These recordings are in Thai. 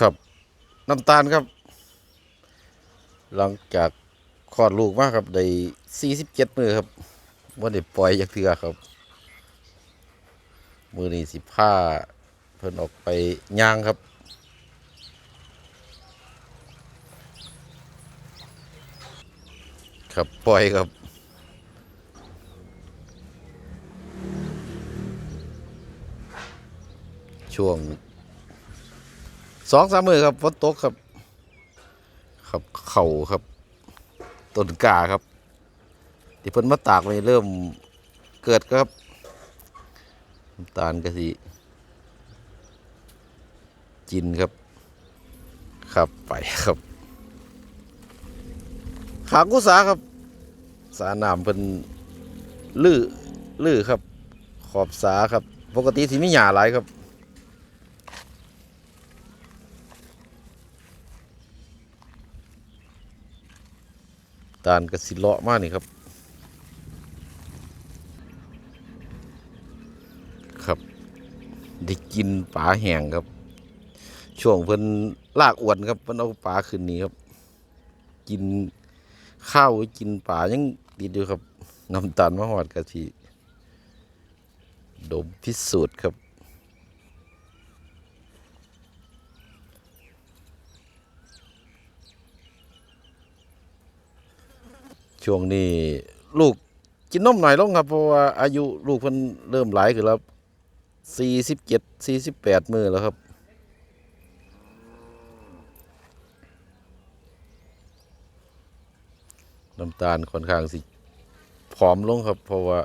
ครับ น้ำตาลครับ หลังจากคลอดลูกมาครับได้สี่สิบเจ็ดมือครับว่าได้ปล่อยจากเถือครับ มือนี้สิผ้าเพิ่นออกไปย่างครับ ครับปล่อยครับช่วง สองสามมือครับฝนตกครับ ครับเข่าครับต้นกาครับ ที่เพิ่นมาตากไว้เริ่มเกิดครับน้ำตาลกะทิจินครับ ครับไปครับ ขากุสาครับ สาน้ำเป็นลื่อลื่อครับ ขอบสาครับ ปกติที่มีหญ้าหลายครับ ตาลกระสิเลาะมากนี่ครับ ครับได้กินปลาแห้งครับ ช่วงเพิ่นลากอวนครับเพิ่นเอาปลาขึ้นนี่ครับ กินข้าวกินปลายังดีอยู่ครับน้ำตาลมะฮอดกะทิดมพิสูจน์ครับ ช่วงนี้ลูกกินนมหน่อยลงครับ เพราะว่าอายุลูกเพิ่นเริ่มหลายขึ้นแล้วสี่สิบเจ็ดสี่สิบแปดมือแล้วครับ น้ำตาลค่อนข้างสิผอมลงครับ เพราะว่า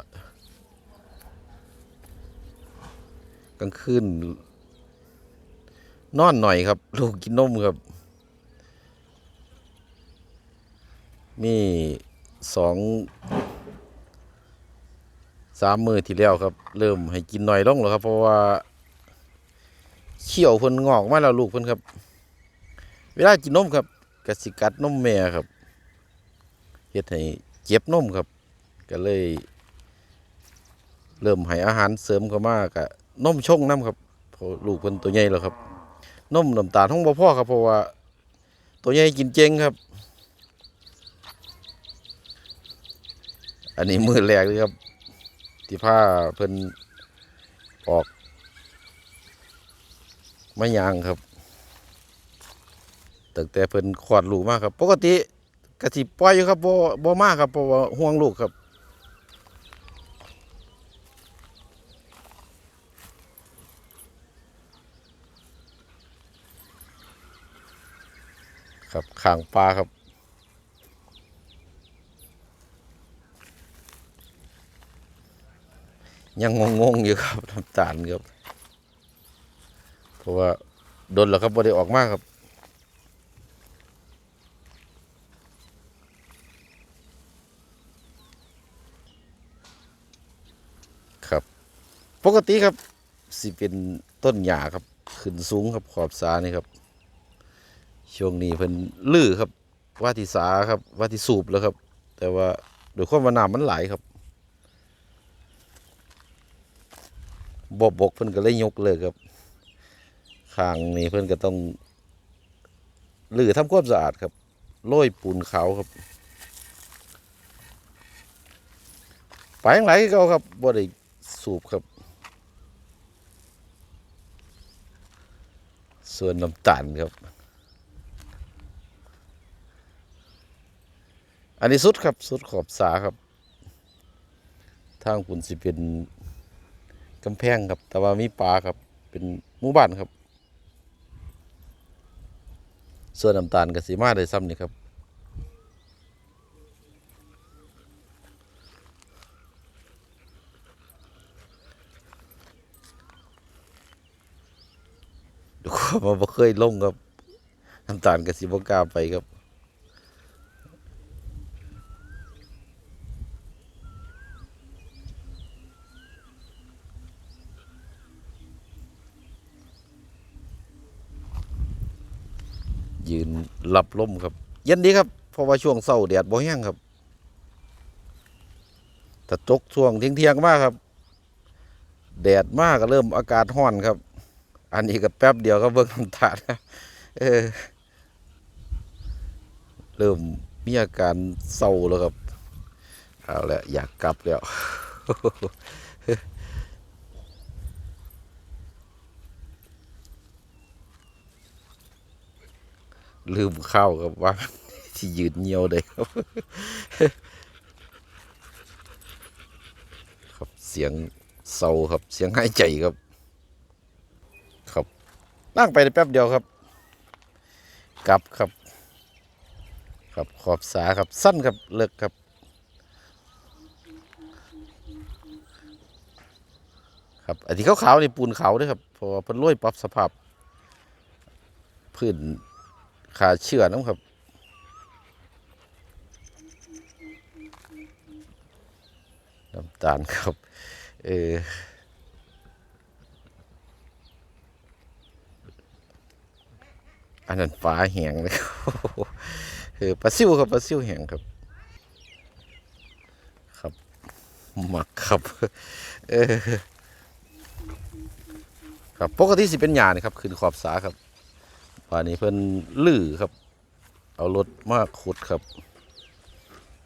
กลางคืนนอนหน่อยครับ ลูกกินนมครับ มี สองสามมือที่แล้วครับ เริ่มให้กินหน่อยลงแล้วครับ เพราะว่าเขี้ยวเพิ่นงอกมาแล้วลูกเพิ่นครับ เวลากินนมครับกสิกัดนมแม่ครับเฮ็ดให้เจ็บนมครับ ก็เลย เริ่มให้อาหารเสริมเข้ามากะนมชงน้ำครับพราะลูกเพิ่นตัวใหญ่แล้วครับนมน้ำตาลท้องบ่พ่อครับเพราะว่า ตัวใหญ่กินเจงครับ อันนี้มือแรกเลยครับ ที่ผ้าเพิ่นออกมายางครับตั้งแต่เพิ่นขวดลูกมากครับ ปกติกะสิปล่อยอยู่ครับบ่บ่มากครับเพราะว่าห่วงลูกครับครับข้างปลาครับ ยังงงๆอยู่ครับน้ำตาลครับเพราะว่าโดนแล้วครับบ่ได้ออกมากครับครับ ปกติครับสิเป็นต้นหญ้าครับ ขึ้นสูงครับขอบสานี่ครับ ช่วงนี้เพิ่นลื้อครับ ว่าที่สาครับ ว่าที่สูบแล้วครับ แต่ว่าโดยความว่าน้ำมันไหลครับ บบบกเพิ่นก็เลยยกเลยครับข้างนี้เพิ่นก็ต้องลื้อทำความสะอาดครับโรยปูนขาวครับไปยังไหลเก่าครับบ่ได้สูบครับ ส่วนน้ำตาลครับ อันนี้สุดครับ สุดขอบสาครับ ทางปุ่นสิเป็น กำแพงครับ แต่ว่ามีปลาครับ เป็นหมู่บ้านครับ ส่วนน้ำตาลกับสีมาได้ซ้ำนี่ครับดูว่าบ่เคยลงครับน้ำตาลกับสีบกาไปครับ ยืนรับลมครับ เย็นดีครับเพราะว่าช่วงเศร้าแดดบ่แห้งครับแต่ตกช่วงเที่ยงๆมากครับ แดดมากก็เริ่มอากาศร้อนครับ อันนี้ก็แป๊บเดียวก็เบิ่งน้ำตาลเออ เริ่มมีอาการเศร้าแล้วครับเอาละอยากกลับแล้ว ลืมเข้าครับว่าที่ยืนเงียวเลยครับ ครับเสียงเศร้าครับเสียงหายใจครับ ครับนั่งไปแป๊บเดียวครับ กลับครับ ครับขอบสาครับสั้นครับเลิกครับ ครับอันที่ขาวๆนี่ปูนขาวด้วยครับเพราะว่าเพิ่นโรยปรับสภาพพื้น ขาเชื่อน้ำครับ น้ำตาลครับ เอออันนั้นปลาแหงเลยครับเออปลาซิวครับปลาซิวแหงครับ ครับหมักครับ เออครับปกติสิเป็นหยานี่ครับขึ้นขอบสาครับ ป่านนี้เพิ่นลื้อครับ เอารถมาขุดครับ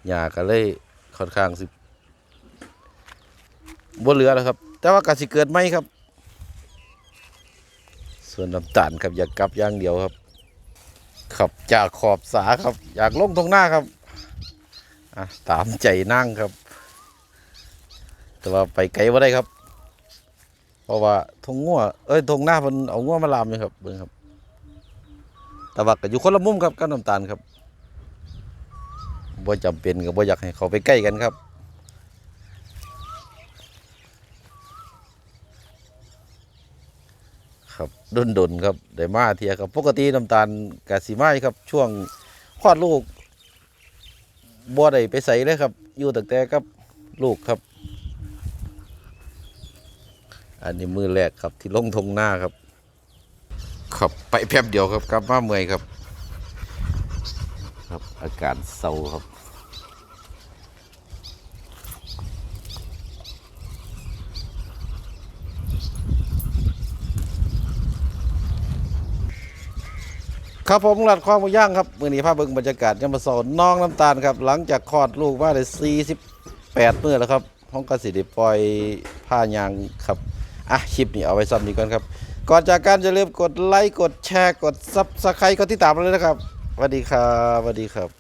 หยาก็เลยค่อนข้างสิบ่เหลือแล้วครับ แต่ว่ากสิเกิดไหมครับ ส่วนน้ำตาลครับอยากกลับอย่างเดียวครับ ขับจากขอบสาครับ อยากลงตรงหน้าครับอะตามใจนั่งครับ แต่ว่าไปไกลว่าได้ครับ เพราะว่าทงงัวเอ้ยทงหน้าเพิ่นเอางัวมาลามอยู่ครับเบิ่งครับ แต่ว่าก็อยู่คนละมุมครับกับน้ำตาลครับบ่จำเป็นก็บ่อยากให้เขาไปใกล้กันครับ ครับดนดนครับได้มาเทียครับปกติน้ำตาลกาสีไม้ครับ ช่วงคลอดลูกบ่ได้ไปใส่เลยครับ อยู่ตั้งแต่กับลูกครับ อันนี้มือแรกครับที่ลงทงหน้าครับ ครับไปแป๊บเดียวครับกลับมาเมื่อยครับ ครับอาการเศร้าครับครับผมหลัดความย่างครับมือนี้ภาพเบิ่งบรรยากาศยามมาสอนน้องน้ำตาลครับ หลังจากคลอดลูกมาได้48มื้อแล้วครับห้องกสิด้ปล่อยผ้ายางครับอะคลิปนี้เอาไว้ซ้ำนี้ก่อนครับ ก่อนจากการจะลืมกดไลค์กดแชร์กดซับสไครต์กดติดตามเราเลยนะครับสวัสดีครับสวัสดีครับ